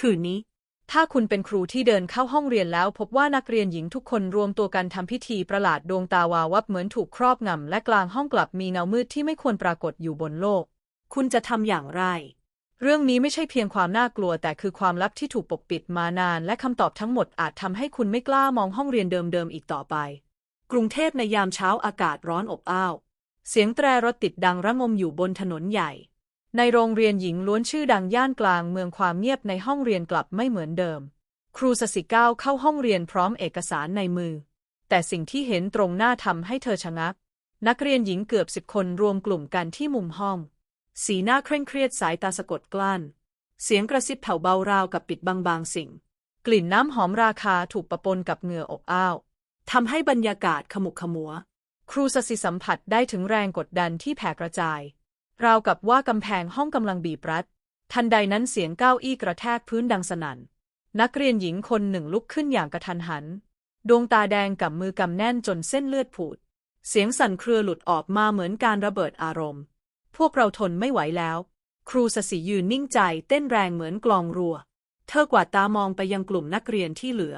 คืนนี้ ถ้าคุณเป็นครูที่เดินเข้าห้องเรียนแล้ว พบว่านักเรียนหญิงทุกคนรวมตัวกันทำพิธีประหลาดดวงตาวาวับเหมือนถูกครอบงำและกลางห้องกลับมีเงามืดที่ไม่ควรปรากฏอยู่บนโลก คุณจะทำอย่างไร เรื่องนี้ไม่ใช่เพียงความน่ากลัว แต่คือความลับที่ถูกปกปิดมานาน และคำตอบทั้งหมดอาจทำให้คุณไม่กล้ามองห้องเรียนเดิมๆอีกต่อไป กรุงเทพในยามเช้าอากาศร้อนอบอ้าวเสียงแตรรถติดดังระงมอยู่บนถนนใหญ่ ในโรงเรียนหญิงล้วนชื่อดังย่านกลางเมืองความเงียบในห้องเรียนกลับไม่เหมือนเดิม ครูสสิก้าวเข้าห้องเรียนพร้อมเอกสารในมือ แต่สิ่งที่เห็นตรงหน้าทำให้เธอชะงัก นักเรียนหญิงเกือบสิบคนรวมกลุ่มกันที่มุมห้อง สีหน้าเคร่งเครียดสายตาสะกดกลั้น เสียงกระซิบแผ่วเบาราวกับปิดบังบางสิ่ง กลิ่นน้ำหอมราคาถูกปะปนกับเหงื่ออบอ้าวทำให้บรรยากาศขมุกขมัว ครูสสิสัมผัสได้ถึงแรงกดดันที่แผ่กระจาย ราวกับว่ากำแพงห้องกำลังบีบรัด ทันใดนั้นเสียงก้าวอี้กระแทกพื้นดังสนั่น นักเรียนหญิงคนหนึ่งลุกขึ้นอย่างกระทันหัน ดวงตาแดงกับมือกำแน่นจนเส้นเลือดผุด เสียงสั่นเครือหลุดออกมาเหมือนการระเบิดอารมณ์ พวกเราทนไม่ไหวแล้ว ครูสสิยืนนิ่งใจเต้นแรงเหมือนกลองรัว เธอกวาดตามองไปยังกลุ่มนักเรียนที่เหลือ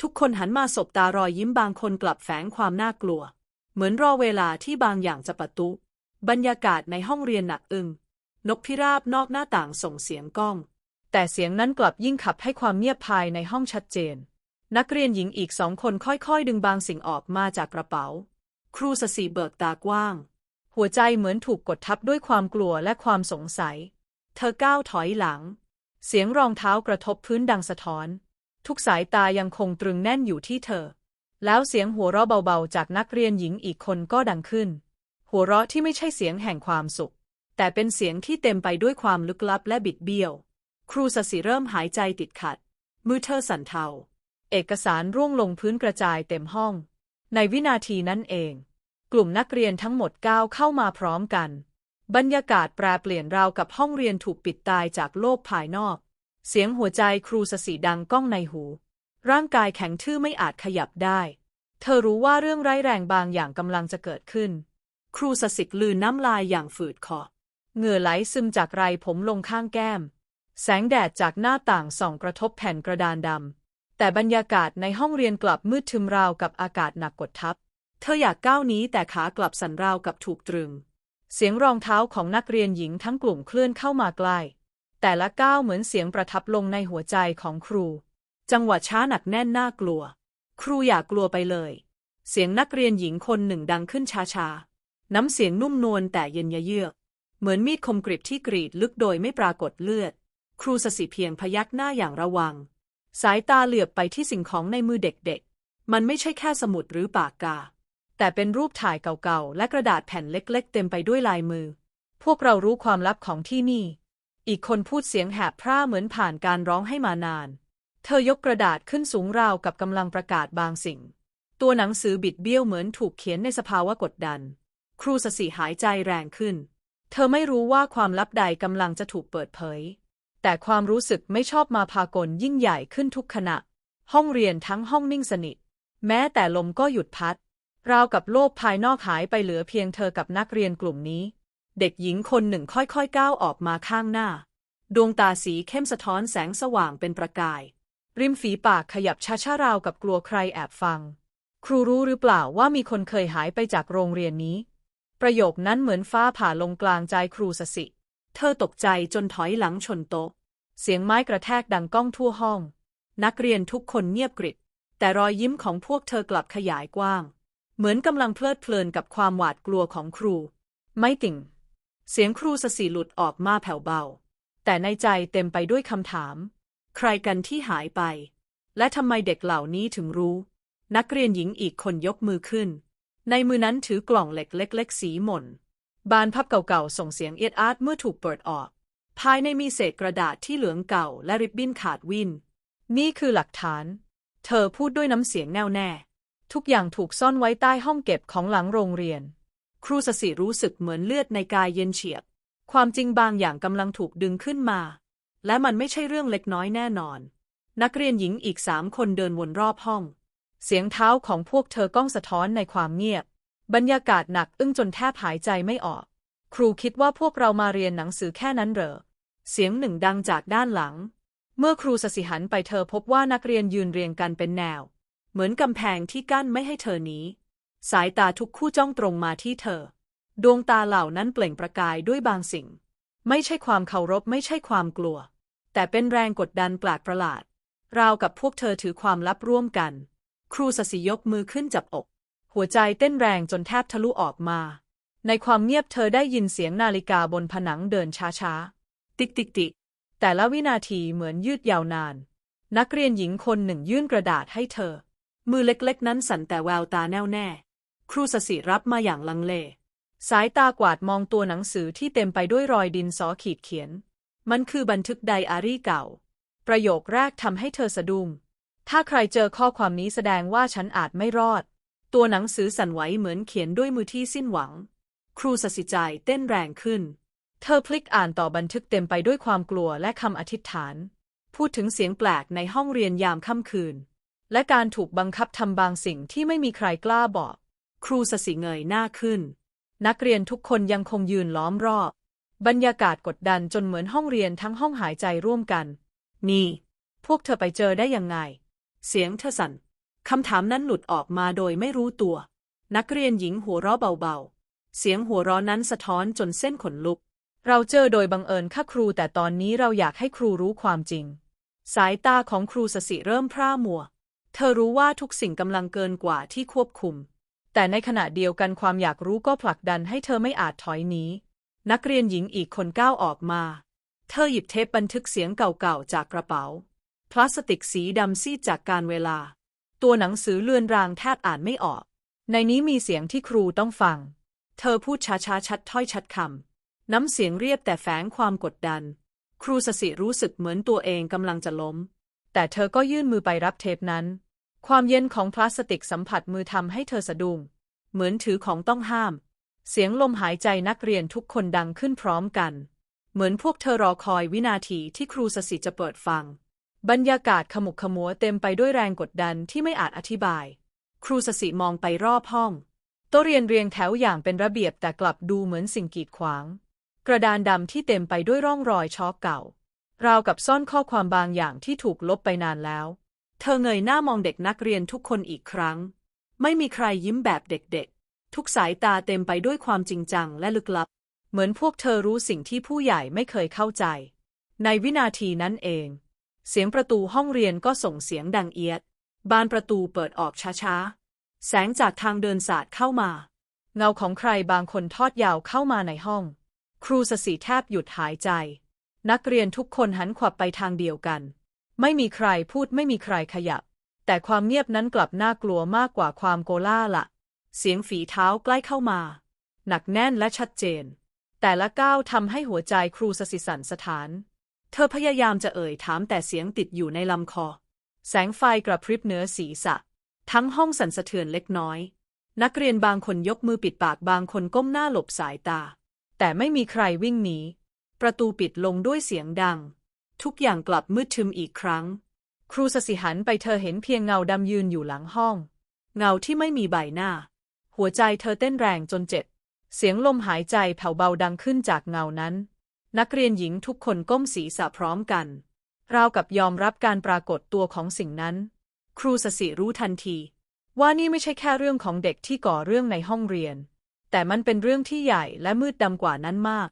ทุกคนหันมาสบตารอยยิ้มบางคนกลับแฝงความน่ากลัว เหมือนรอเวลาที่บางอย่างจะประตุ บรรยากาศในห้องเรียนหนักอึง นกพิราบนอกหน้าต่างส่งเสียงก้อง แต่เสียงนั้นกลับยิ่งขับให้ความเงียบภายในห้องชัดเจน นักเรียนหญิงอีกสองคนค่อยๆ ดึงบางสิ่งออกมาจากกระเป๋า ครูสสีเบิกตากว้าง หัวใจเหมือนถูกกดทับด้วยความกลัวและความสงสัย เธอก้าวถอยหลัง เสียงรองเท้ากระทบพื้นดังสะท้อน ทุกสายตายังคงตรึงแน่นอยู่ที่เธอ แล้วเสียงหัวเราะเบาๆ จากนักเรียนหญิงอีกคนก็ดังขึ้น หัวเราะที่ไม่ใช่เสียงแห่งความสุข แต่เป็นเสียงที่เต็มไปด้วยความลึกลับและบิดเบี้ยว ครูสสิเริ่มหายใจติดขัด มือเธอสั่นเทา เอกสารร่วงลงพื้นกระจายเต็มห้อง ในวินาทีนั้นเอง กลุ่มนักเรียนทั้งหมดก้าวเข้ามาพร้อมกัน บรรยากาศแปรเปลี่ยนราวกับห้องเรียนถูกปิดตายจากโลกภายนอก เสียงหัวใจครูสสีดังก้องในหู ร่างกายแข็งทื่อไม่อาจขยับได้ เธอรู้ว่าเรื่องร้ายแรงบางอย่างกำลังจะเกิดขึ้น ครูสสิกลืนน้ำลายอย่างฝืดคอ เหงื่อไหลซึมจากไรผมลงข้างแก้ม แสงแดดจากหน้าต่างส่องกระทบแผ่นกระดานดำ แต่บรรยากาศในห้องเรียนกลับมืดทึมราวกับอากาศหนักกดทับ เธออยากก้าวหนี้แต่ขากลับสั่นราวกับถูกตรึง เสียงรองเท้าของนักเรียนหญิงทั้งกลุ่มเคลื่อนเข้ามาใกล้ แต่ละก้าวเหมือนเสียงประทับลงในหัวใจของครู จังหวะช้าหนักแน่นน่ากลัว ครูอยากกลัวไปเลย เสียงนักเรียนหญิงคนหนึ่งดังขึ้นช้าๆ น้ำเสียงนุ่มนวลแต่เย็นยะเยือก เหมือนมีดคมกริบที่กรีดลึกโดยไม่ปรากฏเลือด ครูสสิเพียงพยักหน้าอย่างระวัง สายตาเหลือบไปที่สิ่งของในมือเด็กๆ มันไม่ใช่แค่สมุดหรือปากกา แต่เป็นรูปถ่ายเก่าๆ และกระดาษแผ่นเล็กๆ เต็มไปด้วยลายมือ พวกเรารู้ความลับของที่นี่ อีกคนพูดเสียงแหบพร่าเหมือนผ่านการร้องให้มานาน เธอยกกระดาษขึ้นสูงราวกับกำลังประกาศบางสิ่ง ตัวหนังสือบิดเบี้ยวเหมือนถูกเขียนในสภาวะกดดัน ครูสสีหายใจแรงขึ้น เธอไม่รู้ว่าความลับใดกำลังจะถูกเปิดเผย แต่ความรู้สึกไม่ชอบมาพากลยิ่งใหญ่ขึ้นทุกขณะ ห้องเรียนทั้งห้องนิ่งสนิท แม้แต่ลมก็หยุดพัด ราวกับโลกภายนอกหายไปเหลือเพียงเธอกับนักเรียนกลุ่มนี้ เด็กหญิงคนหนึ่งค่อยๆก้าวออกมาข้างหน้า ดวงตาสีเข้มสะท้อนแสงสว่างเป็นประกาย ริมฝีปากขยับช้าๆราวกับกลัวใครแอบฟัง ครูรู้หรือเปล่าว่ามีคนเคยหายไปจากโรงเรียนนี้ ประโยคนั้นเหมือนฟ้าผ่าลงกลางใจครูสสิ เธอตกใจจนถอยหลังชนโต๊ะ เสียงไม้กระแทกดังก้องทั่วห้อง นักเรียนทุกคนเงียบกริบ แต่รอยยิ้มของพวกเธอกลับขยายกว้าง เหมือนกำลังเพลิดเพลินกับความหวาดกลัวของครู ไม่ติ่ง เสียงครูสสีหลุดออกมาแผ่วเบา แต่ในใจเต็มไปด้วยคำถาม ใครกันที่หายไป และทำไมเด็กเหล่านี้ถึงรู้ นักเรียนหญิงอีกคนยกมือขึ้น ในมือนั้นถือกล่องเหล็กเล็ก ๆ สีหม่น บานพับเก่าๆ ส่งเสียงเอียดอาร์ตเมื่อถูกเปิดออก ภายในมีเศษกระดาษที่เหลืองเก่าและริบบิ้นขาดวิน นี่คือหลักฐาน เธอพูดด้วยน้ำเสียงแน่วแน่ ทุกอย่างถูกซ่อนไว้ใต้ห้องเก็บของหลังโรงเรียน ครูสสิรู้สึกเหมือนเลือดในกายเย็นเฉียบ ความจริงบางอย่างกำลังถูกดึงขึ้นมา และมันไม่ใช่เรื่องเล็กน้อยแน่นอน นักเรียนหญิงอีกสามคนเดินวนรอบห้อง เสียงเท้าของพวกเธอก้องสะท้อนในความเงียบ บรรยากาศหนักอึ้งจนแทบหายใจไม่ออก ครูคิดว่าพวกเรามาเรียนหนังสือแค่นั้นเหรอ เสียงหนึ่งดังจากด้านหลัง เมื่อครูสสิหันไปเธอพบว่านักเรียนยืนเรียงกันเป็นแนว เหมือนกำแพงที่กั้นไม่ให้เธอหนีสายตาทุกคู่จ้องตรงมาที่เธอ ดวงตาเหล่านั้นเปล่งประกายด้วยบางสิ่ง ไม่ใช่ความเคารพไม่ใช่ความกลัว แต่เป็นแรงกดดันแปลกประหลาด ราวกับพวกเธอถือความลับร่วมกัน ครูสสิยกมือขึ้นจับอก หัวใจเต้นแรงจนแทบทะลุออกมา ในความเงียบเธอได้ยินเสียงนาฬิกาบนผนังเดินช้าๆ ติ๊กติ๊กติ๊กแต่ละวินาทีเหมือนยืดยาวนาน นักเรียนหญิงคนหนึ่งยื่นกระดาษให้เธอ มือเล็กๆ นั้นสั่นแต่แววตาแน่วแน่ ครูสสิรับมาอย่างลังเล สายตากวาดมองตัวหนังสือที่เต็มไปด้วยรอยดินสอขีดเขียน มันคือบันทึกไดอารี่เก่า ประโยคแรกทำให้เธอสะดุ้ง ถ้าใครเจอข้อความนี้แสดงว่าฉันอาจไม่รอด ตัวหนังสือสั่นไหวเหมือนเขียนด้วยมือที่สิ้นหวัง ครูสสิใจเต้นแรงขึ้น เธอพลิกอ่านต่อบันทึกเต็มไปด้วยความกลัวและคำอธิษฐาน พูดถึงเสียงแปลกในห้องเรียนยามค่ำคืน และการถูกบังคับทำบางสิ่งที่ไม่มีใครกล้าบอก ครูสสิเงยหน้าขึ้น นักเรียนทุกคนยังคงยืนล้อมรอบ บรรยากาศกดดันจนเหมือนห้องเรียนทั้งห้องหายใจร่วมกัน นี่ พวกเธอไปเจอได้ยังไง เสียงเธอสั่นคำถามนั้นหลุดออกมาโดยไม่รู้ตัว นักเรียนหญิงหัวเราะเบาๆ เสียงหัวเราะนั้นสะท้อนจนเส้นขนลุก เราเจอโดยบังเอิญค่ะครู แต่ตอนนี้เราอยากให้ครูรู้ความจริง สายตาของครูสสิเริ่มพร่ามัว เธอรู้ว่าทุกสิ่งกำลังเกินกว่าที่ควบคุม แต่ในขณะเดียวกันความอยากรู้ก็ผลักดันให้เธอไม่อาจถอยหนีนักเรียนหญิงอีกคนก้าวออกมา เธอหยิบเทปบันทึกเสียงเก่าๆจากกระเป๋า พลาสติกสีดำซีดจากการเวลา ตัวหนังสือเลือนรางแทบอ่านไม่ออก ในนี้มีเสียงที่ครูต้องฟัง เธอพูดช้าๆชัดถ้อยชัดคำน้ำเสียงเรียบแต่แฝงความกดดัน ครูสสิรู้สึกเหมือนตัวเองกำลังจะล้ม แต่เธอก็ยื่นมือไปรับเทปนั้น ความเย็นของพลาสติกสัมผัสมือทำให้เธอสะดุ้งเหมือนถือของต้องห้าม เสียงลมหายใจนักเรียนทุกคนดังขึ้นพร้อมกัน เหมือนพวกเธอรอคอยวินาทีที่ครูสสิจะเปิดฟัง บรรยากาศขมุกขมัวเต็มไปด้วยแรงกดดันที่ไม่อาจอธิบาย ครูสสิมองไปรอบห้อง โต๊ะเรียนเรียงแถวอย่างเป็นระเบียบแต่กลับดูเหมือนสิ่งกีดขวาง กระดานดำที่เต็มไปด้วยร่องรอยช็อกเก่า ราวกับซ่อนข้อความบางอย่างที่ถูกลบไปนานแล้ว เธอเงยหน้ามองเด็กนักเรียนทุกคนอีกครั้ง ไม่มีใครยิ้มแบบเด็กๆ ทุกสายตาเต็มไปด้วยความจริงจังและลึกลับ เหมือนพวกเธอรู้สิ่งที่ผู้ใหญ่ไม่เคยเข้าใจ ในวินาทีนั้นเอง เสียงประตูห้องเรียนก็ส่งเสียงดังเอียด บานประตูเปิดออกช้าๆ แสงจากทางเดินสาดเข้ามา เงาของใครบางคนทอดยาวเข้ามาในห้อง ครูสสีแทบหยุดหายใจ นักเรียนทุกคนหันขวับไปทางเดียวกัน ไม่มีใครพูดไม่มีใครขยับ แต่ความเงียบนั้นกลับน่ากลัวมากกว่าความโกล่าละเสียงฝีเท้าใกล้เข้ามา หนักแน่นและชัดเจน แต่ละก้าวทำให้หัวใจครูสสิสันสถาน เธอพยายามจะเอ่ยถามแต่เสียงติดอยู่ในลำคอ แสงไฟกระพริบเหนือศีรษะ ทั้งห้องสั่นสะเทือนเล็กน้อย นักเรียนบางคนยกมือปิดปากบางคนก้มหน้าหลบสายตา แต่ไม่มีใครวิ่งหนี ประตูปิดลงด้วยเสียงดัง ทุกอย่างกลับมืดทึมอีกครั้ง ครูสสิหันไปเธอเห็นเพียงเงาดำยืนอยู่หลังห้อง เงาที่ไม่มีใบหน้า หัวใจเธอเต้นแรงจนเจ็บ เสียงลมหายใจแผ่วเบาดังขึ้นจากเงานั้น นักเรียนหญิงทุกคนก้มศีรษะพร้อมกัน ราวกับยอมรับการปรากฏตัวของสิ่งนั้น ครูสสิรู้ทันที ว่านี่ไม่ใช่แค่เรื่องของเด็กที่ก่อเรื่องในห้องเรียน แต่มันเป็นเรื่องที่ใหญ่และมืดดำกว่านั้นมาก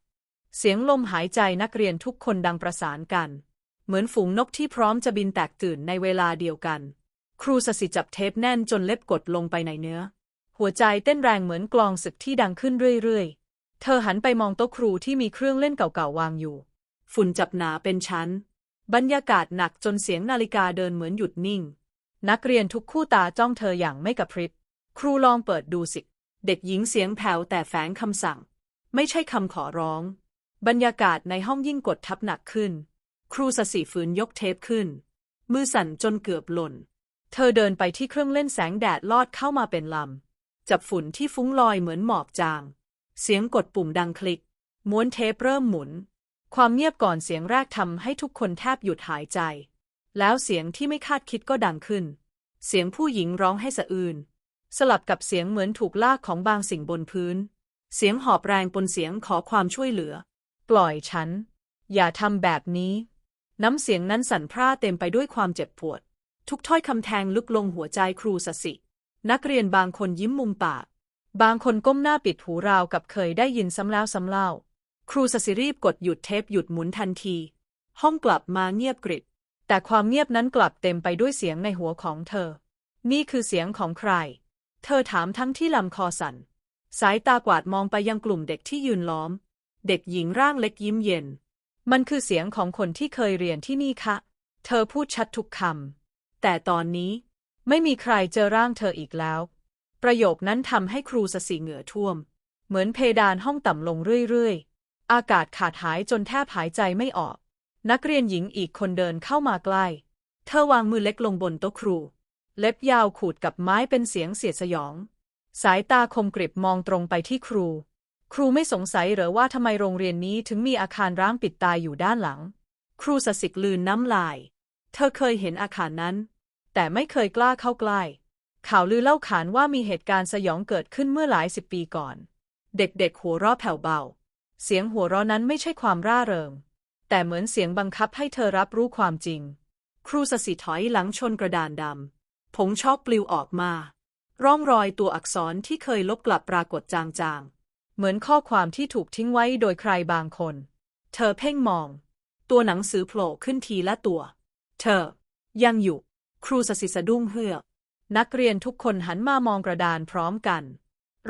เสียงลมหายใจนักเรียนทุกคนดังประสานกัน เหมือนฝูงนกที่พร้อมจะบินแตกตื่นในเวลาเดียวกัน ครูสสิจับเทปแน่นจนเล็บกดลงไปในเนื้อ หัวใจเต้นแรงเหมือนกลองศึกที่ดังขึ้นเรื่อยๆ เธอหันไปมองโต๊ะครูที่มีเครื่องเล่นเก่าๆวางอยู่ ฝุ่นจับหนาเป็นชั้น บรรยากาศหนักจนเสียงนาฬิกาเดินเหมือนหยุดนิ่ง นักเรียนทุกคู่ตาจ้องเธออย่างไม่กระพริบ ครูลองเปิดดูสิ เด็กหญิงเสียงแผ่วแต่แฝงคำสั่ง ไม่ใช่คำขอร้อง บรรยากาศในห้องยิ่งกดทับหนักขึ้น ครูสสีฝืนยกเทปขึ้น มือสั่นจนเกือบหล่น เธอเดินไปที่เครื่องเล่นแสงแดดลอดเข้ามาเป็นลำจับฝุ่นที่ฟุ้งลอยเหมือนหมอกจาง เสียงกดปุ่มดังคลิก ม้วนเทปเริ่มหมุน ความเงียบก่อนเสียงแรกทำให้ทุกคนแทบหยุดหายใจ แล้วเสียงที่ไม่คาดคิดก็ดังขึ้น เสียงผู้หญิงร้องให้สะอื้นสลับกับเสียงเหมือนถูกลากของบางสิ่งบนพื้น เสียงหอบแรงปนเสียงขอความช่วยเหลือ ปล่อยฉัน อย่าทำแบบนี้ น้ำเสียงนั้นสั่นพร่าเต็มไปด้วยความเจ็บปวด ทุกถ้อยคำแทงลึกลงหัวใจครูสสิ นักเรียนบางคนยิ้มมุมปาก บางคนก้มหน้าปิดหูราวกับเคยได้ยินซ้ำแล้วซ้ำเล่า ครูสสิรีบกดหยุดเทปหยุดหมุนทันที ห้องกลับมาเงียบกริบ แต่ความเงียบนั้นกลับเต็มไปด้วยเสียงในหัวของเธอ นี่คือเสียงของใคร เธอถามทั้งที่ลำคอสั่น สายตากวาดมองไปยังกลุ่มเด็กที่ยืนล้อม เด็กหญิงร่างเล็กยิ้มเย็น มันคือเสียงของคนที่เคยเรียนที่นี่คะ เธอพูดชัดทุกคำแต่ตอนนี้ไม่มีใครเจอร่างเธออีกแล้ว ประโยคนั้นทำให้ครูสสีเหงื่อท่วม เหมือนเพดานห้องต่ำลงเรื่อยๆ อากาศขาดหายจนแทบหายใจไม่ออก นักเรียนหญิงอีกคนเดินเข้ามาใกล้ เธอวางมือเล็กลงบนโต๊ะครู เล็บยาวขูดกับไม้เป็นเสียงเสียดสยอง สายตาคมกริบมองตรงไปที่ครู ครูไม่สงสัยหรือว่าทำไมโรงเรียนนี้ถึงมีอาคารร้างปิดตายอยู่ด้านหลัง ครูสสิกลืนน้ำลาย เธอเคยเห็นอาคารนั้น แต่ไม่เคยกล้าเข้าใกล้ ข่าวลือเล่าขานว่ามีเหตุการณ์สยองเกิดขึ้นเมื่อหลายสิบปีก่อน เด็กๆหัวเราะแผ่วเบา เสียงหัวเราะนั้นไม่ใช่ความร่าเริง แต่เหมือนเสียงบังคับให้เธอรับรู้ความจริง ครูสสิถอยหลังชนกระดานดำผงชอกปลิวออกมา ร่องรอยตัวอักษรที่เคยลบกลับปรากฏจางๆ เหมือนข้อความที่ถูกทิ้งไว้โดยใครบางคน เธอเพ่งมอง ตัวหนังสือโผล่ขึ้นทีละตัว เธอ ยังอยู่ ครูสสิสะดุ้งเฮือก นักเรียนทุกคนหันมามองกระดานพร้อมกัน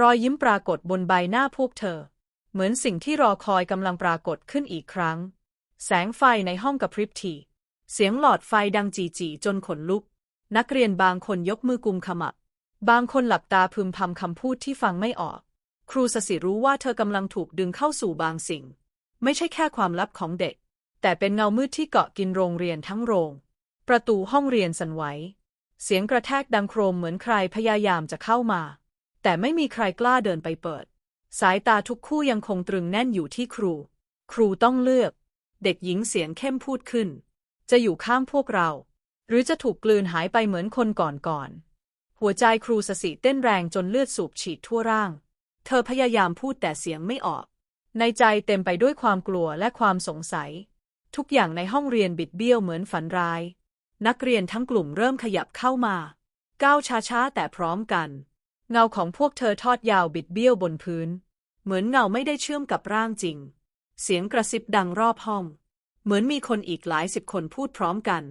รอยยิ้มปรากฏบนใบหน้าพวกเธอ เหมือนสิ่งที่รอคอยกำลังปรากฏขึ้นอีกครั้ง แสงไฟในห้องกระพริบทีเสียงหลอดไฟดังจีจีจนขนลุก นักเรียนบางคนยกมือกุมขมับ บางคนหลับตาพึมพำคำพูดที่ฟังไม่ออก ครูสสิรู้ว่าเธอกำลังถูกดึงเข้าสู่บางสิ่ง ไม่ใช่แค่ความลับของเด็ก แต่เป็นเงามืดที่เกาะกินโรงเรียนทั้งโรง ประตูห้องเรียนสั่นไหว เสียงกระแทกดังโครมเหมือนใครพยายามจะเข้ามา แต่ไม่มีใครกล้าเดินไปเปิด สายตาทุกคู่ยังคงตรึงแน่นอยู่ที่ครู ครูต้องเลือก เด็กหญิงเสียงเข้มพูดขึ้น จะอยู่ข้างพวกเรา หรือจะถูกกลืนหายไปเหมือนคนก่อนๆหัวใจครูสสิเต้นแรงจนเลือดสูบฉีดทั่วร่าง เธอพยายามพูดแต่เสียงไม่ออก ในใจเต็มไปด้วยความกลัวและความสงสัย ทุกอย่างในห้องเรียนบิดเบี้ยวเหมือนฝันร้าย นักเรียนทั้งกลุ่มเริ่มขยับเข้ามา ก้าวช้าๆแต่พร้อมกัน เงาของพวกเธอทอดยาวบิดเบี้ยวบนพื้น เหมือนเงาไม่ได้เชื่อมกับร่างจริง เสียงกระซิบดังรอบห้อง เหมือนมีคนอีกหลายสิบคนพูดพร้อมกัน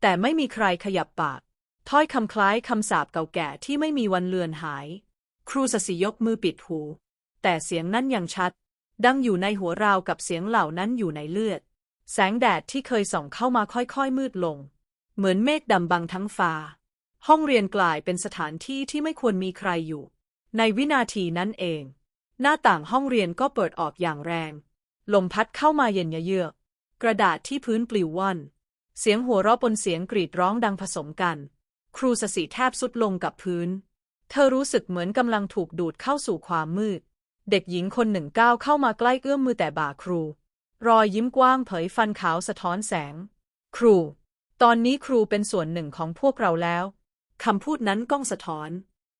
แต่ไม่มีใครขยับปาก ถ้อยคำคล้ายคำสาปเก่าแก่ที่ไม่มีวันเลือนหาย ครูสสิยกมือปิดหู แต่เสียงนั้นยังชัด ดังอยู่ในหัวราวกับเสียงเหล่านั้นอยู่ในเลือด แสงแดดที่เคยส่องเข้ามาค่อยๆมืดลง เหมือนเมฆดำบังทั้งฟ้า ห้องเรียนกลายเป็นสถานที่ที่ไม่ควรมีใครอยู่ ในวินาทีนั้นเอง หน้าต่างห้องเรียนก็เปิดออกอย่างแรง ลมพัดเข้ามาเย็นเยือก กระดาษที่พื้นปลิวว่อนเสียงหัวเราะปนเสียงกรีดร้องดังผสมกัน ครูสสิแทบสุดลงกับพื้น เธอรู้สึกเหมือนกำลังถูกดูดเข้าสู่ความมืด เด็กหญิงคนหนึ่งก้าวเข้ามาใกล้เอื้อมมือแต่บ่าครู รอยยิ้มกว้างเผยฟันขาวสะท้อนแสง ครู ตอนนี้ครูเป็นส่วนหนึ่งของพวกเราแล้วคำพูดนั้นก้องสะท้อน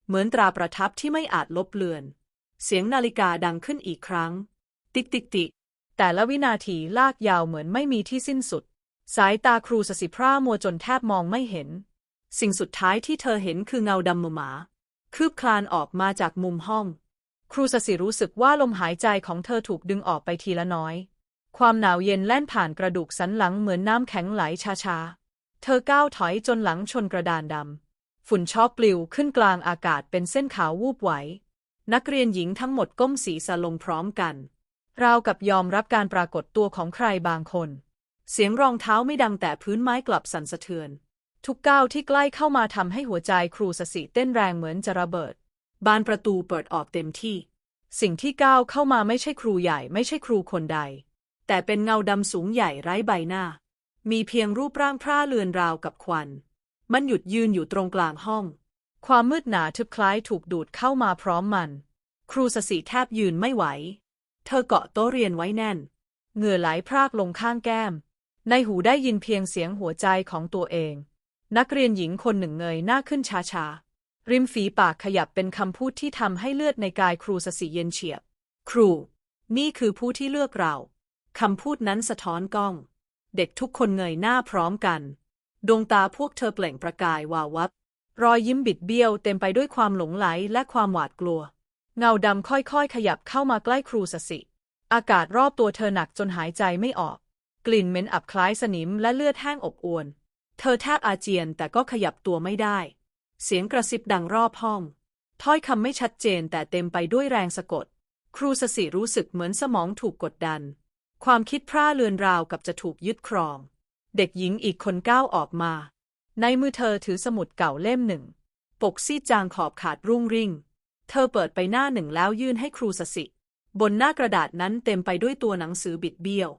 เหมือนตราประทับที่ไม่อาจลบเลือน เสียงนาฬิกาดังขึ้นอีกครั้ง ติ๊กติ๊กติ๊กแต่ละวินาทีลากยาวเหมือนไม่มีที่สิ้นสุด สายตาครูสสิพร่ามัวจนแทบมองไม่เห็น สิ่งสุดท้ายที่เธอเห็นคือเงาดำมหมา คืบคลานออกมาจากมุมห้อง ครูสสิรู้สึกว่าลมหายใจของเธอถูกดึงออกไปทีละน้อย ความหนาวเย็นแล่นผ่านกระดูกสันหลังเหมือนน้ำแข็งไหลช้าๆ เธอก้าวถอยจนหลังชนกระดานดำ ฝุ่นช็อกปลิวขึ้นกลางอากาศเป็นเส้นขาววูบไหว นักเรียนหญิงทั้งหมดก้มศีรษะลงพร้อมกัน ราวกับยอมรับการปรากฏตัวของใครบางคน เสียงรองเท้าไม่ดังแต่พื้นไม้กลับสั่นสะเทือน ทุกก้าวที่ใกล้เข้ามาทำให้หัวใจครูสสิเต้นแรงเหมือนจะระเบิด บานประตูเปิดออกเต็มที่ สิ่งที่ก้าวเข้ามาไม่ใช่ครูใหญ่ไม่ใช่ครูคนใด แต่เป็นเงาดำสูงใหญ่ไร้ใบหน้า มีเพียงรูปร่างพร่าเลือนราวกับควัน มันหยุดยืนอยู่ตรงกลางห้อง ความมืดหนาทึบคล้ายถูกดูดเข้ามาพร้อมมัน ครูสสิแทบยืนไม่ไหว เธอเกาะโต๊ะเรียนไว้แน่น เหงื่อไหลพรากลงข้างแก้ม ในหูได้ยินเพียงเสียงหัวใจของตัวเอง นักเรียนหญิงคนหนึ่งเงยหน้าขึ้นช้าๆ ริมฝีปากขยับเป็นคำพูดที่ทำให้เลือดในกายครูสสิเย็นเฉียบ ครู นี่คือผู้ที่เลือกเราคำพูดนั้นสะท้อนกล้อง เด็กทุกคนเงยหน้าพร้อมกัน ดวงตาพวกเธอเปล่งประกายวาววับ รอยยิ้มบิดเบี้ยวเต็มไปด้วยความหลงไหลและความหวาดกลัว เงาดำค่อยๆ ขยับเข้ามาใกล้ครูสสิ อากาศรอบตัวเธอหนักจนหายใจไม่ออก กลิ่นเหม็นอับคล้ายสนิมและเลือดแห้งอบอวน เธอแทบอาเจียนแต่ก็ขยับตัวไม่ได้ เสียงกระซิบดังรอบห้อง ถ้อยคำไม่ชัดเจนแต่เต็มไปด้วยแรงสะกด ครูสสิรู้สึกเหมือนสมองถูกกดดัน ความคิดพร่าเลือนราวกับจะถูกยึดครอง เด็กหญิงอีกคนก้าวออกมา ในมือเธอถือสมุดเก่าเล่มหนึ่ง ปกซีจางขอบขาดรุ่งริ่ง เธอเปิดไปหน้าหนึ่งแล้วยื่นให้ครูสสิ บนหน้ากระดาษนั้นเต็มไปด้วยตัวหนังสือบิดเบี้ยว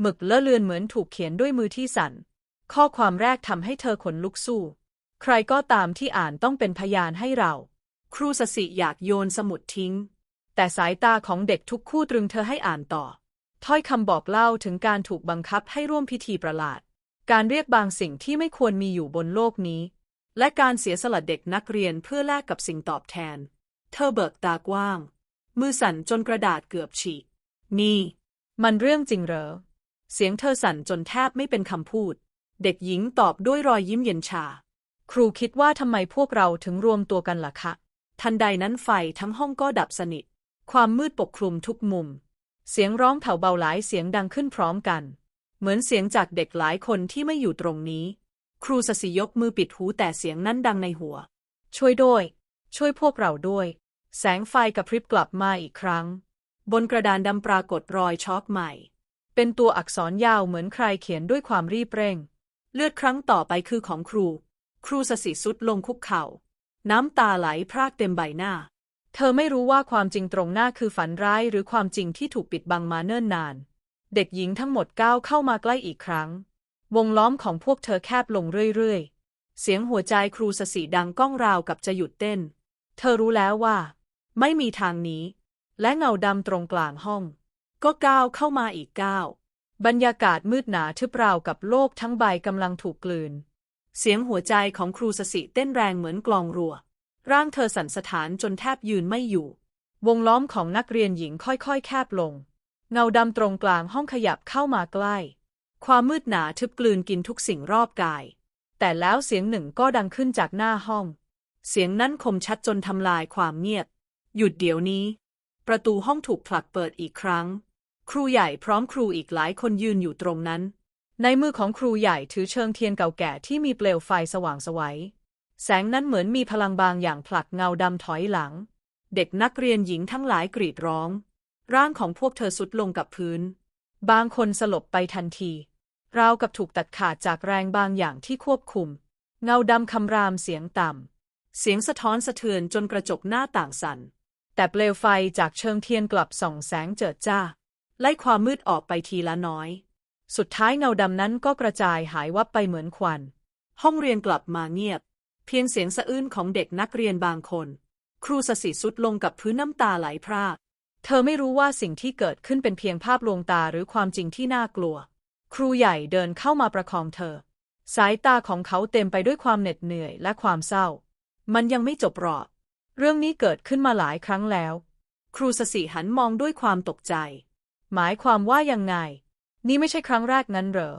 หมึกเลอะเลือนเหมือนถูกเขียนด้วยมือที่สั่น ข้อความแรกทำให้เธอขนลุกสู้ ใครก็ตามที่อ่านต้องเป็นพยานให้เรา ครูสสิอยากโยนสมุดทิ้ง แต่สายตาของเด็กทุกคู่ตรึงเธอให้อ่านต่อ ถ้อยคำบอกเล่าถึงการถูกบังคับให้ร่วมพิธีประหลาด การเรียกบางสิ่งที่ไม่ควรมีอยู่บนโลกนี้ และการเสียสละเด็กนักเรียนเพื่อแลกกับสิ่งตอบแทน เธอเบิกตากว้าง มือสั่นจนกระดาษเกือบฉีก นี่ มันเรื่องจริงเหรอ เสียงเธอสั่นจนแทบไม่เป็นคำพูด เด็กหญิงตอบด้วยรอยยิ้มเย็นชา ครูคิดว่าทำไมพวกเราถึงรวมตัวกันล่ะคะ ทันใดนั้นไฟทั้งห้องก็ดับสนิท ความมืดปกคลุมทุกมุม เสียงร้องแผ่วเบาหลายเสียงดังขึ้นพร้อมกัน เหมือนเสียงจากเด็กหลายคนที่ไม่อยู่ตรงนี้ ครูสสิยกมือปิดหูแต่เสียงนั้นดังในหัว ช่วยด้วย ช่วยพวกเราด้วย แสงไฟกระพริบกลับมาอีกครั้ง บนกระดานดำปรากฏรอยช็อกใหม่ เป็นตัวอักษรยาวเหมือนใครเขียนด้วยความรีบเร่ง เลือดครั้งต่อไปคือของครู ครูสสิสุดลงคุกเข่า น้ำตาไหลพรากเต็มใบหน้า เธอไม่รู้ว่าความจริงตรงหน้าคือฝันร้ายหรือความจริงที่ถูกปิดบังมาเนิ่นนาน เด็กหญิงทั้งหมดก้าวเข้ามาใกล้อีกครั้ง วงล้อมของพวกเธอแคบลงเรื่อยๆ เสียงหัวใจครูสสิดังก้องราวกับจะหยุดเต้น เธอรู้แล้วว่า ไม่มีทางนี้ และเงาดำตรงกลางห้อง ก็ก้าวเข้ามาอีกก้าว บรรยากาศมืดหนาทึบราวกับโลกทั้งใบกำลังถูกกลืน เสียงหัวใจของครูสสิเต้นแรงเหมือนกลองรัว ร่างเธอสั่นสะท้านจนแทบยืนไม่อยู่ วงล้อมของนักเรียนหญิงค่อยๆ แคบลง เงาดำตรงกลางห้องขยับเข้ามาใกล้ ความมืดหนาทึบกลืนกินทุกสิ่งรอบกาย แต่แล้วเสียงหนึ่งก็ดังขึ้นจากหน้าห้อง เสียงนั้นคมชัดจนทำลายความเงียบ หยุดเดี๋ยวนี้ ประตูห้องถูกผลักเปิดอีกครั้ง ครูใหญ่พร้อมครูอีกหลายคนยืนอยู่ตรงนั้น ในมือของครูใหญ่ถือเชิงเทียนเก่าแก่ที่มีเปลวไฟสว่างสวัย แสงนั้นเหมือนมีพลังบางอย่างผลักเงาดำถอยหลัง เด็กนักเรียนหญิงทั้งหลายกรีดร้อง ร่างของพวกเธอสุดลงกับพื้น บางคนสลบไปทันที ราวกับถูกตัดขาดจากแรงบางอย่างที่ควบคุม เงาดำคำรามเสียงต่ำ เสียงสะท้อนสะเทือนจนกระจกหน้าต่างสั่น แต่เปลวไฟจากเชิงเทียนกลับส่องแสงเจิดจ้า ไล่ความมืดออกไปทีละน้อย สุดท้ายเงาดำนั้นก็กระจายหายวับไปเหมือนควัน ห้องเรียนกลับมาเงียบ เพียงเสียงสะอื้นของเด็กนักเรียนบางคน ครูสสิสุดลงกับพื้นน้ำตาไหลพรากเธอไม่รู้ว่าสิ่งที่เกิดขึ้นเป็นเพียงภาพลวงตาหรือความจริงที่น่ากลัว ครูใหญ่เดินเข้ามาประคองเธอ สายตาของเขาเต็มไปด้วยความเหน็ดเหนื่อยและความเศร้า มันยังไม่จบหรอก เรื่องนี้เกิดขึ้นมาหลายครั้งแล้ว ครูสสิหันมองด้วยความตกใจ หมายความว่ายังไง นี่ไม่ใช่ครั้งแรกนั้นเหรอ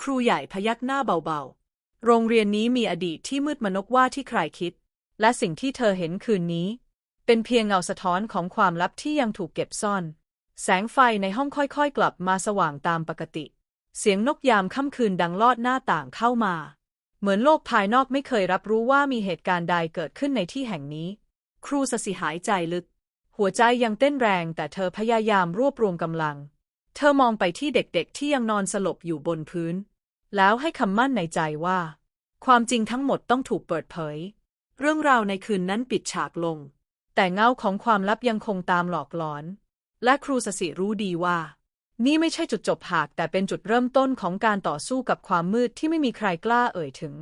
ครูใหญ่พยักหน้าเบาๆ โรงเรียนนี้มีอดีตที่มืดมนกว่าที่ใครคิด และสิ่งที่เธอเห็นคืนนี้ เป็นเพียงเงาสะท้อนของความลับที่ยังถูกเก็บซ่อน แสงไฟในห้องค่อยๆ กลับมาสว่างตามปกติ เสียงนกยามค่ำคืนดังลอดหน้าต่างเข้ามา เหมือนโลกภายนอกไม่เคยรับรู้ว่ามีเหตุการณ์ใดเกิดขึ้นในที่แห่งนี้ ครูสสิหายใจลึก หัวใจยังเต้นแรงแต่เธอพยายามรวบรวมกำลัง เธอมองไปที่เด็กๆที่ยังนอนสลบอยู่บนพื้น แล้วให้คำมั่นในใจว่า ความจริงทั้งหมดต้องถูกเปิดเผย เรื่องราวในคืนนั้นปิดฉากลง แต่เงาของความลับยังคงตามหลอกหลอน และครูสสิรู้ดีว่า นี่ไม่ใช่จุดจบหากแต่เป็นจุดเริ่มต้นของการต่อสู้กับความมืดที่ไม่มีใครกล้าเอ่ยถึง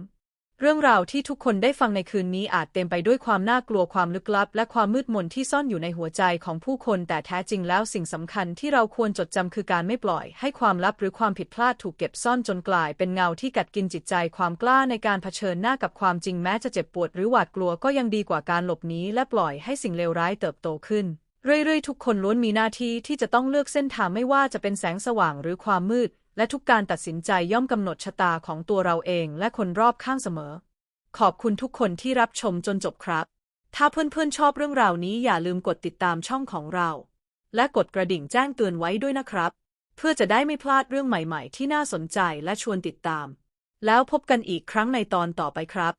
เรื่องราวที่ทุกคนได้ฟังในคืนนี้อาจเต็มไปด้วยความน่ากลัวความลึกลับ และความมืดมนที่ซ่อนอยู่ในหัวใจของผู้คน แต่แท้จริงแล้วสิ่งสำคัญที่เราควรจดจำคือการไม่ปล่อย ให้ความลับหรือความผิดพลาดถูกเก็บซ่อนจนกลาย เป็นเงาที่กัดกินจิตใจความกล้าในการเผชิญหน้ากับความจริงแม้จะเจ็บปวดหรือหวาดกลัวก็ยังดีกว่าการหลบหนีและปล่อยให้สิ่งเลวร้ายเติบโตขึ้นเรื่อยๆ ทุกคนล้วนมีหน้าที่ที่จะต้องเลือกเส้นทางไม่ว่าจะเป็นแสงสว่างหรือความมืด และทุกการตัดสินใจย่อมกำหนดชะตาของตัวเราเองและคนรอบข้างเสมอ ขอบคุณทุกคนที่รับชมจนจบครับ ถ้าเพื่อนๆชอบเรื่องราวนี้อย่าลืมกดติดตามช่องของเรา และกดกระดิ่งแจ้งเตือนไว้ด้วยนะครับ เพื่อจะได้ไม่พลาดเรื่องใหม่ๆ ที่น่าสนใจและชวนติดตาม แล้วพบกันอีกครั้งในตอนต่อไปครับ